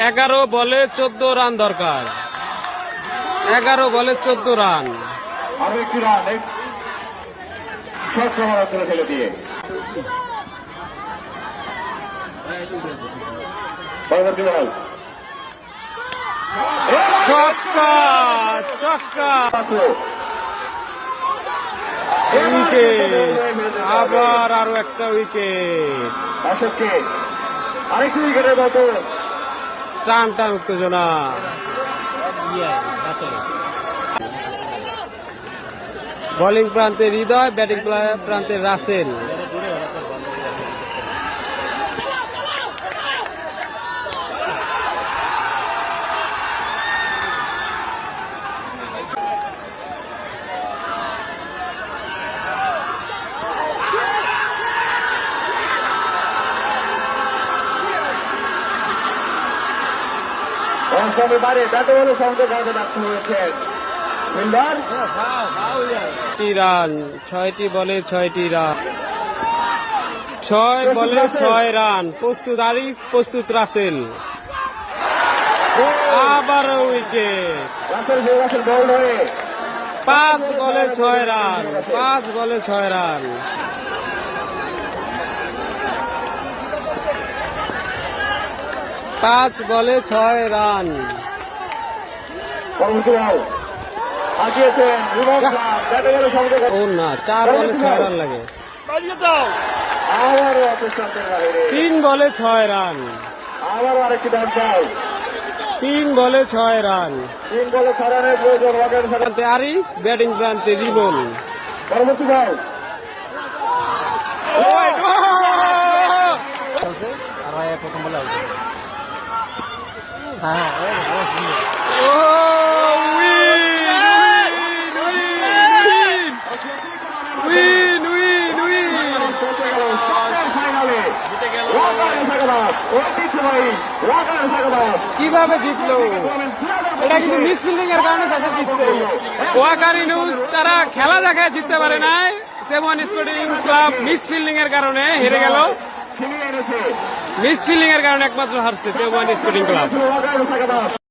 এগারো বলে চোদ্দ রান দরকার। এগারো বলে চোদ্দ রান। উইকেট। আবার আরও একটা উইকেট। আরেকটি উইকেটের মতো। টান টান উত্তেজনা। বোলিং প্রান্তে হৃদয় ব্যাটিং প্রান্তে রাসেল। অষ্টমী বারে ব্যাটে বলে সংযোগ হাতে ব্যর্থ হয়েছেন ছয়টি রান ছয়টি বলে ছয়টি রান। ছয় বলে ছয় রান প্রস্তুত আরিফ প্রস্তুত রাসেল। আবার উইকেট। হয়ে। পাঁচ বলে ছয় রান পাঁচ বলে ছয় রান। পাঁচ বলে ছয় রান। ও না চার বলে ছয় রান লাগে। তিন বলে ছয় রান। আরেকটি তিন বলে ছয় রান। তিন বলে প্রয়োজন ব্যাটিং প্রান্তে রিবন। পরবর্তী বল কীভাবে জিতলো? এটা কিন্তু মিস ফিল্ডিং এর কারণে শেষে জিতছে। ওয়াকারি নিউজ, তারা খেলা দেখায় জিততে পারে নাই। তেমন স্পোর্টিং ক্লাব মিস ফিল্ডিং এর কারণে হেরে গেল। মিস ফিল্ডিং এর কারণে একমাত্র হারছে তেমন স্পোর্টিং ক্লাব